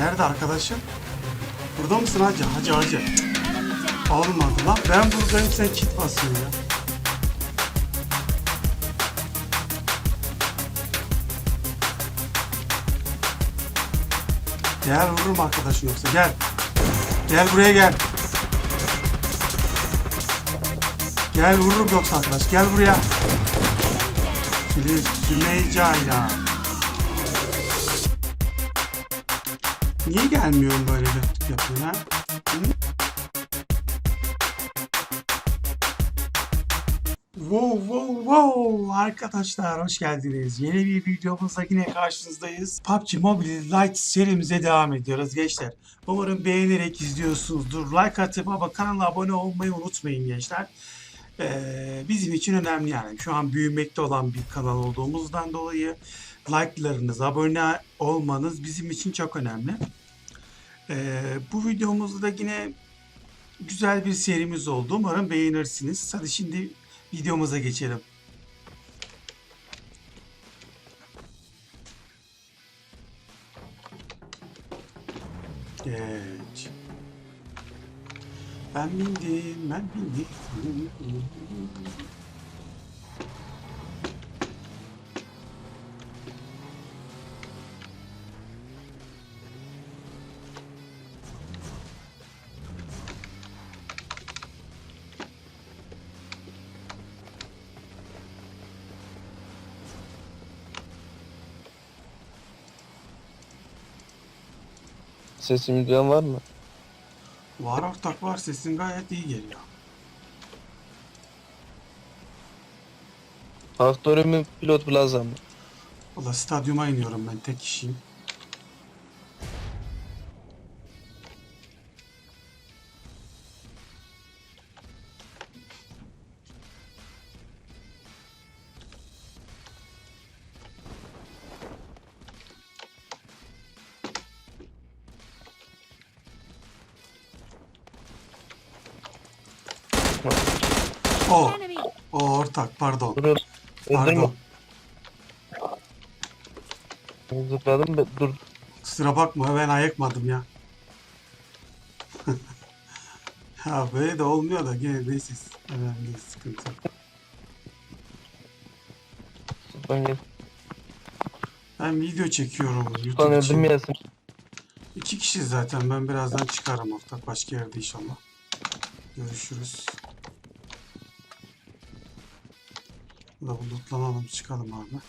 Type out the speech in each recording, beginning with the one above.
Nerede arkadaşım? Burada mısın hacı? Hacı hacı. Olmadı lan. Ben buradayım sen kit basıyorsun ya. Gel vururum arkadaşın yoksa gel. Gel buraya gel. Gel vururum yoksa arkadaş gel buraya. Filiz Sümeyca ya. Niye gelmiyorsun böyle bir? Hı? Wow wow wow arkadaşlar hoş geldiniz. Yeni bir videomuzla yine karşınızdayız. PUBG Mobile Lite serimize devam ediyoruz gençler. Umarım beğenerek izliyorsunuzdur. Like atıp ama kanala abone olmayı unutmayın gençler. Ee, bizim için önemli yani. Şu an büyümekte olan bir kanal olduğumuzdan dolayı like'larınız, abone olmanız bizim için çok önemli. Ee, bu videomuzda da yine güzel bir serimiz oldu. Umarım beğenirsiniz. Hadi şimdi videomuza geçelim. Geç. Ben bindim, ben bindim. Sesimi duyan var mı? Var ortak var, sesin gayet iyi geliyor. Faktörü mü pilot plaza mı? Valla stadyuma iniyorum ben tek kişiyim. O, o ortak pardon. Dur. Pardon. Zıpladım da dur. Kusura bakma ben ayıkmadım ya. ya böyle de olmuyor da gene neyse önemli değil, sıkıntı. yok. Sultan gel. Ben video çekiyorum Sultan YouTube için. öldürmeyesin. İki kişi zaten ben birazdan çıkarım ortak başka yerde inşallah. Görüşürüz. Burada bulutlanalım çıkalım abi.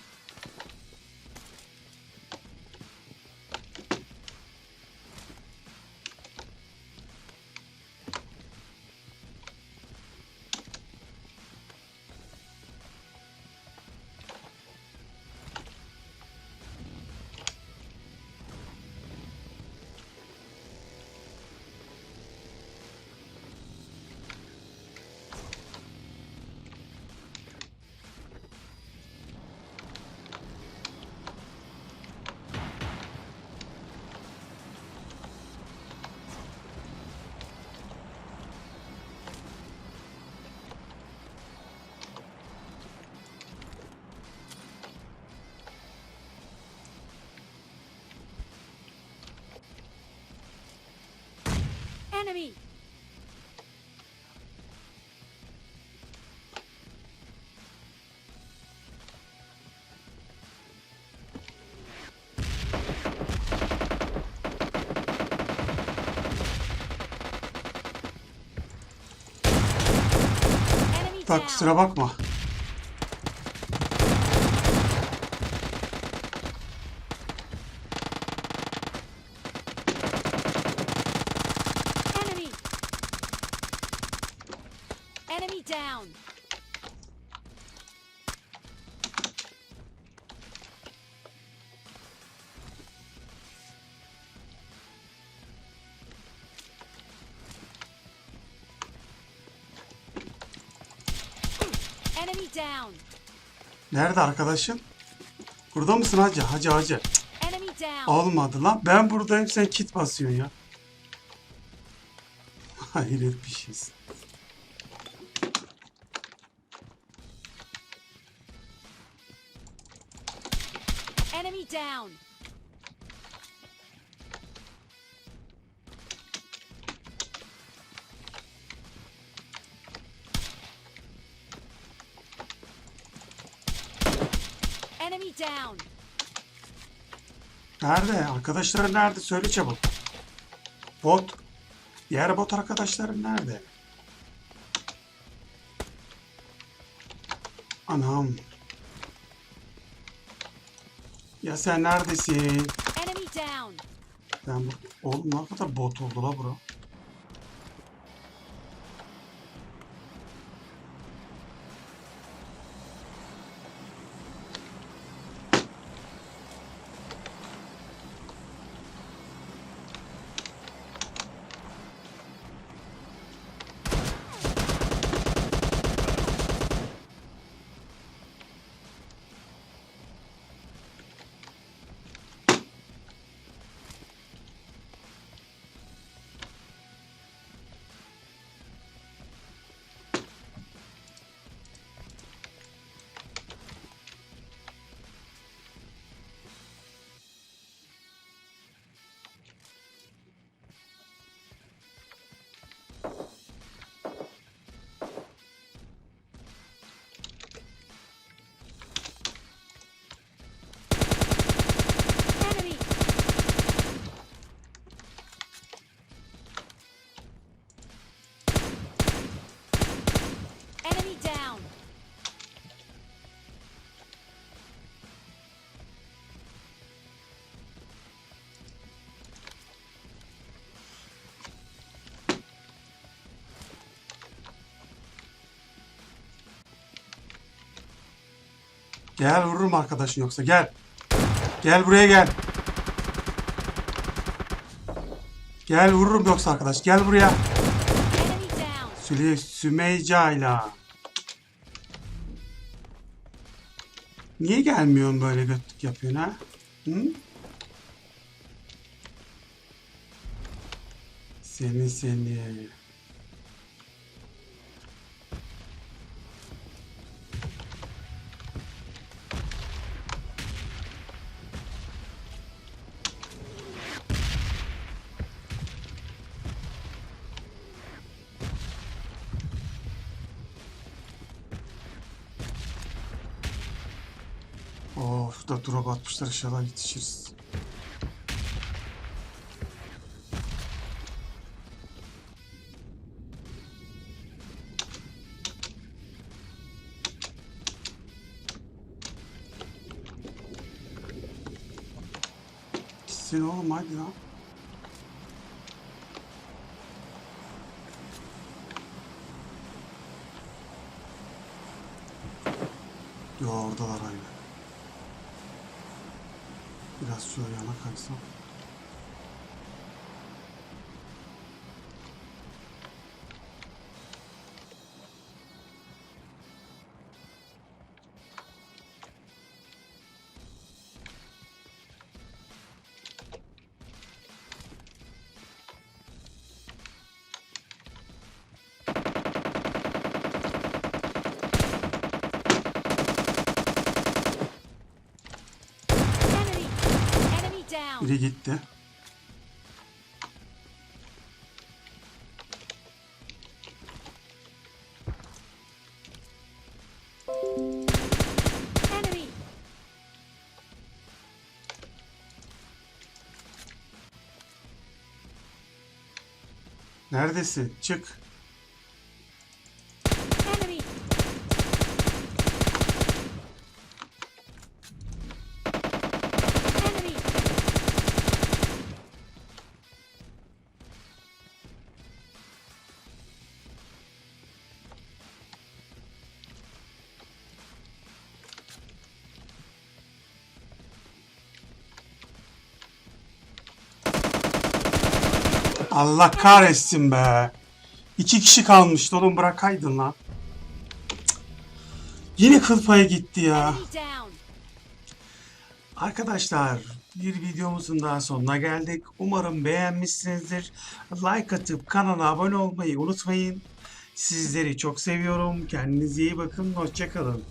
Enemy Tak down. kusura bakma. Enemy. Enemy down. Nerede arkadaşın? Burada mısın hacı? Hacı hacı. Olmadı lan. Ben buradayım sen kit basıyorsun ya. Hayret bir şeysin. Enemy down. Down. Nerede? Arkadaşların nerede? Söyle çabuk. Bot. Diğer bot arkadaşların nerede? Anam. Ya sen neredesin? Enemy down. Ben bu... Oğlum ne kadar bot oldu la bro. Gel vururum arkadaşın yoksa gel. Gel buraya gel. Gel vururum yoksa arkadaş. Gel buraya. Enemy down. Süley Sümeyca'yla. Niye gelmiyorsun böyle götlük yapıyorsun ha? Hı? Seni seni. Şurada drop atmışlar inşallah yetişiriz. Gitsin oğlum hadi lan. Yo oradalar aynı. Biraz şöyle yana kaysam. Biri gitti. Neredesin? Çık. Allah kahretsin be. İki kişi kalmıştı oğlum bırakaydın lan. Cık. Yine kıl payı gitti ya. Arkadaşlar bir videomuzun daha sonuna geldik. Umarım beğenmişsinizdir. Like atıp kanala abone olmayı unutmayın. Sizleri çok seviyorum. Kendinize iyi bakın. Hoşçakalın.